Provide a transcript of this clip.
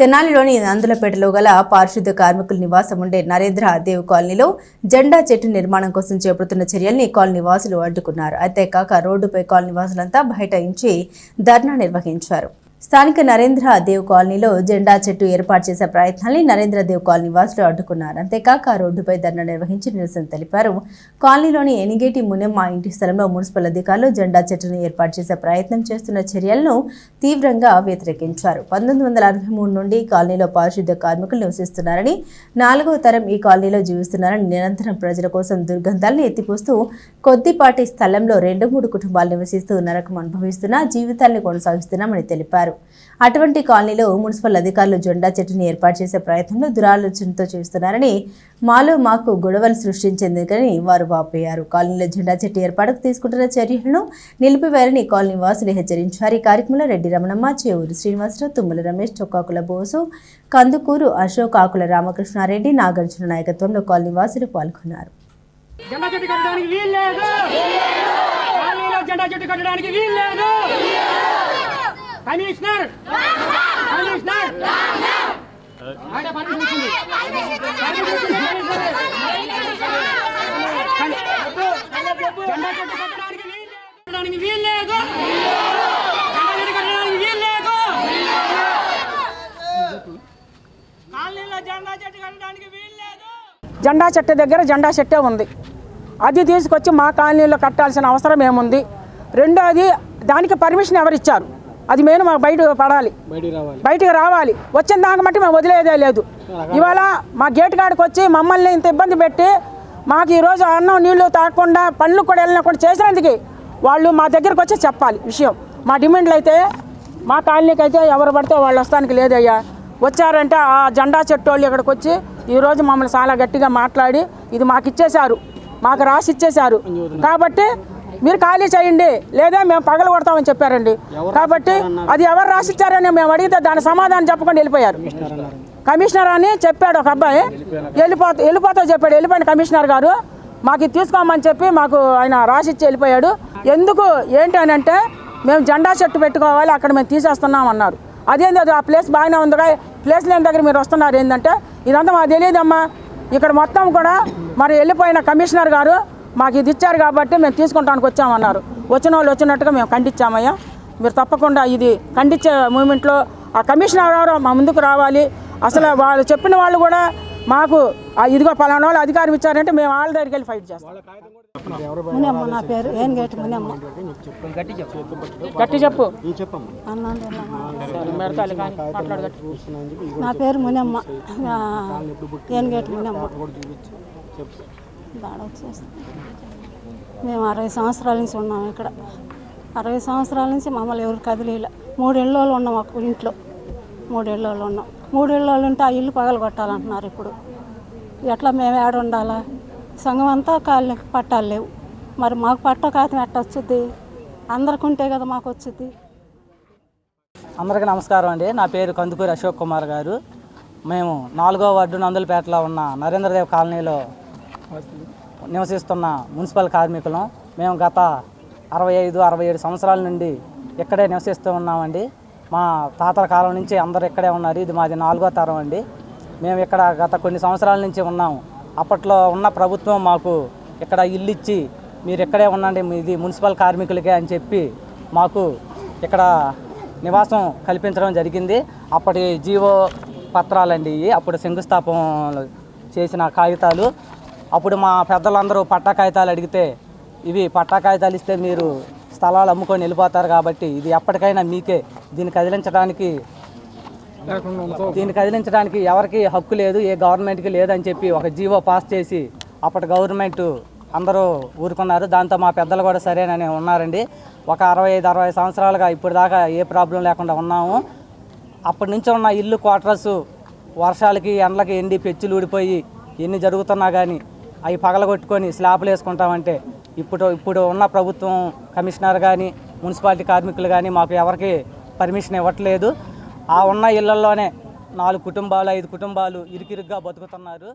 తెనాలిలోని నందులపేటలో గల పారిశుద్ధ కార్మికుల నివాసం ఉండే నరేంద్ర దేవ్ కాలనీలో జెండా చెట్టు నిర్మాణం కోసం చేపడుతున్న చర్యల్ని కాలనీ వాసులు అడ్డుకున్నారు. అంతేకాక రోడ్డుపై కాలనీ వాసులంతా బైఠాయించి ధర్నా నిర్వహించారు. స్థానిక నరేంద్ర దేవ్ కాలనీలో జెండా చెట్టు ఏర్పాటు చేసే ప్రయత్నాన్ని నరేంద్ర దేవ్ కాలనీ వాసులు అడ్డుకున్నారు. అంతేకాక రోడ్డుపై ధర్నా నిర్వహించి నిరసన తెలిపారు. కాలనీలోని ఎనిగేటి మునెమ్మ ఇంటి స్థలంలో మున్సిపల్ అధికారులు జెండా చెట్టును ఏర్పాటు చేసే ప్రయత్నం చేస్తున్న చర్యలను తీవ్రంగా వ్యతిరేకించారు. పంతొమ్మిది వందల అరవై మూడు నుండి కాలనీలో పారిశుద్ధ కార్మికులు నివసిస్తున్నారని నాలుగో తరం ఈ కాలనీలో జీవిస్తున్నారని నిరంతరం ప్రజల కోసం దుర్గంధాలను ఎత్తిపోస్తూ కొద్దిపాటి స్థలంలో రెండు మూడు కుటుంబాలు నివసిస్తూ నరకం అనుభవిస్తున్న జీవితాన్ని కొనసాగిస్తున్నామని తెలిపారు. అటువంటి కాలనీలో మున్సిపల్ అధికారులు జెండా చెట్టుని ఏర్పాటు చేసే ప్రయత్నంలో దురాలోచనతో చేస్తున్నారని మాలో మాకు గొడవలు సృష్టించేందుకని వారు వాపోయారు. కాలనీలో జెండా చెట్టు ఏర్పాటుకు తీసుకుంటున్న చర్యలను నిలిపివేయాలని కాలనీ వాసులు హెచ్చరించారు. ఈ కార్యక్రమంలో రెడ్డి రమణమ్మ చేవూరు శ్రీనివాసరావు తుమ్మల రమేష్ చొక్కాకుల బోసు కందుకూరు అశోక్ ఆకుల రామకృష్ణారెడ్డి నాగార్జున నాయకత్వంలో కాలనీ వాసులు పాల్గొన్నారు. జెండా చెట్టు కట్టడానికి వీల్లేదు కాలనీలో జెండా చెట్టు కట్టడానికి వీల్లేదు కమిషనర్ కమిషనర్ ఆయన పర్మిషన్ ఇచ్చింది. జెండా చెట్టు కట్టడానికి జెండా చెట్టు దగ్గర జెండా చెట్టే ఉంది. అది తీసుకొచ్చి మా కాలనీలో కట్టాల్సిన అవసరం ఏముంది? రెండోది దానికి పర్మిషన్ ఎవరిచ్చారు? అది మేము మాకు బయట పడాలి. బయటికి రావాలి. వచ్చిన దాకా మట్టి మేము వదిలేదే లేదు. ఇవాళ మా గేట్ కాడికి వచ్చి మమ్మల్ని ఇంత ఇబ్బంది పెట్టి మాకు ఈరోజు అన్నం నీళ్ళు తాగకుండా పనులు కూడా వెళ్ళకుండా చేసినందుకు వాళ్ళు మా దగ్గరికి వచ్చి చెప్పాలి విషయం. మా డిమాండ్లు అయితే మా కాలనీకి అయితే ఎవరు పడితే వాళ్ళు వస్తానికి లేదయ్యా. వచ్చారంటే ఆ జెండా చెట్టు వాళ్ళు ఇక్కడికి వచ్చి ఈరోజు మమ్మల్ని చాలా గట్టిగా మాట్లాడి ఇది మాకు ఇచ్చేశారు. మాకు రాసి ఇచ్చేశారు. కాబట్టి మీరు ఖాళీ చేయండి. లేదా మేము పగల కొడతామని చెప్పారండి. కాబట్టి అది ఎవరు రాసిచ్చారని మేము అడిగితే దాని సమాధానం చెప్పకుండా వెళ్ళిపోయారు. కమిషనర్ అని చెప్పాడు ఒక అబ్బాయి. వెళ్ళిపోతా వెళ్ళిపోతా చెప్పాడు. వెళ్ళిపోయిన కమిషనర్ గారు మాకు ఇది తీసుకోమని చెప్పి మాకు ఆయన రాసిచ్చి వెళ్ళిపోయాడు. ఎందుకు? ఏంటి అని అంటే మేము జెండా చెట్టు పెట్టుకోవాలి అక్కడ మేము తీసేస్తున్నాం అన్నారు. అదేంది అది? ఆ ప్లేస్ బాగానే ఉందిగా ప్లేస్ లేని దగ్గర మీరు వస్తున్నారు ఏంటంటే ఇదంతా మాకు తెలియదమ్మా. ఇక్కడ మొత్తం కూడా మరి వెళ్ళిపోయిన కమిషనర్ గారు మాకు ఇది ఇచ్చారు కాబట్టి మేము తీసుకుంటానికి వచ్చామన్నారు. వచ్చిన వాళ్ళు వచ్చినట్టుగా మేము ఖండించామయ్యా. మీరు తప్పకుండా ఇది ఖండించే మూమెంట్లో ఆ కమిషనర్ గారు మా ముందుకు రావాలి. అసలు వాళ్ళు చెప్పిన వాళ్ళు కూడా మాకు ఆ ఇదిగో పలానా వాళ్ళు అధికారం ఇచ్చారంటే మేము వాళ్ళ దగ్గరికి వెళ్ళి ఫైట్ చేస్తాం. మునియమ్మ నా పేరు ఏం గేట్ మునియమ్మ? గట్టి చెప్పు. నా పేరు మునియమ్మ. ఆ, ఏం గేట్ మునియమ్మ? దాడ వచ్చేస్తుంది మేము అరవై సంవత్సరాల నుంచి ఉన్నాం ఇక్కడ. అరవై సంవత్సరాల నుంచి మమ్మల్ని ఎవరు కదిలేలా. మూడేళ్ళ వాళ్ళు ఉన్నాం ఒక ఇంట్లో. మూడేళ్ళ వాళ్ళు ఉన్నాం. మూడేళ్ళ వాళ్ళు ఉంటే ఆ ఇల్లు పగలగొట్టాలంటున్నారు ఇప్పుడు. ఎట్లా మేము ఏడ ఉండాలా? సంఘం అంతా కాళ్ళు పట్టాలు లేవు. మరి మాకు పట్ట కాతం ఎట్ట వచ్చుద్ది అందరికి ఉంటే కదా మాకు వచ్చుద్ది అందరికీ నమస్కారం అండి. నా పేరు కందుకూరి అశోక్ కుమార్ గారు. మేము నాలుగో వార్డు నందులపేటలో ఉన్న నరేంద్రదేవ్ కాలనీలో నివసిస్తున్న మున్సిపల్ కార్మికులం. మేము గత అరవై ఐదు అరవై ఏడు సంవత్సరాల నుండి ఇక్కడే నివసిస్తూ ఉన్నామండి. మా తాతల కాలం నుంచి అందరు ఇక్కడే ఉన్నారు. ఇది మాది నాలుగో తరం అండి. మేము ఇక్కడ గత కొన్ని సంవత్సరాల నుంచి ఉన్నాము. అప్పట్లో ఉన్న ప్రభుత్వం మాకు ఇక్కడ ఇల్లు ఇచ్చి మీరు ఇక్కడే ఉండండి ఇది మున్సిపల్ కార్మికులకే అని చెప్పి మాకు ఇక్కడ నివాసం కల్పించడం జరిగింది. అప్పటి జీవో పత్రాలండి ఇవి. అప్పుడు శంకుస్థాపన చేసిన కాగితాలు. అప్పుడు మా పెద్దలందరూ పట్టా కాగితాలు అడిగితే ఇవి పట్టా కాగితాలు ఇస్తే మీరు స్థలాలు అమ్ముకొని వెళ్ళిపోతారు కాబట్టి ఇది ఎప్పటికైనా మీకే. దీన్ని కదిలించడానికి దీన్ని కదిలించడానికి ఎవరికి హక్కు లేదు ఏ గవర్నమెంట్కి లేదని చెప్పి ఒక జీవో పాస్ చేసి అప్పటి గవర్నమెంట్ అందరూ ఊరుకున్నారు. దాంతో మా పెద్దలు కూడా సరేనని ఉన్నారండి. ఒక అరవై ఐదు అరవై సంవత్సరాలుగా ఇప్పుడు దాకా ఏ ప్రాబ్లం లేకుండా ఉన్నాము. అప్పటి నుంచి ఉన్న ఇల్లు క్వార్టర్స్ వర్షాలకి ఎండలకి ఎండి పెచ్చులు ఊడిపోయి ఎన్ని జరుగుతున్నా కానీ అవి పగలగొట్టుకొని స్లాబ్లు వేసుకుంటామంటే ఇప్పుడు ఇప్పుడు ఉన్న ప్రభుత్వం కమిషనర్ కానీ మున్సిపాలిటీ కార్మికులు కానీ మాకు ఎవరికి పర్మిషన్ ఇవ్వట్లేదు. ఆ ఉన్న ఇళ్ళలోనే నాలుగు కుటుంబాలు ఐదు కుటుంబాలు ఇరుకిరుగ్గా బతుకుతున్నారు.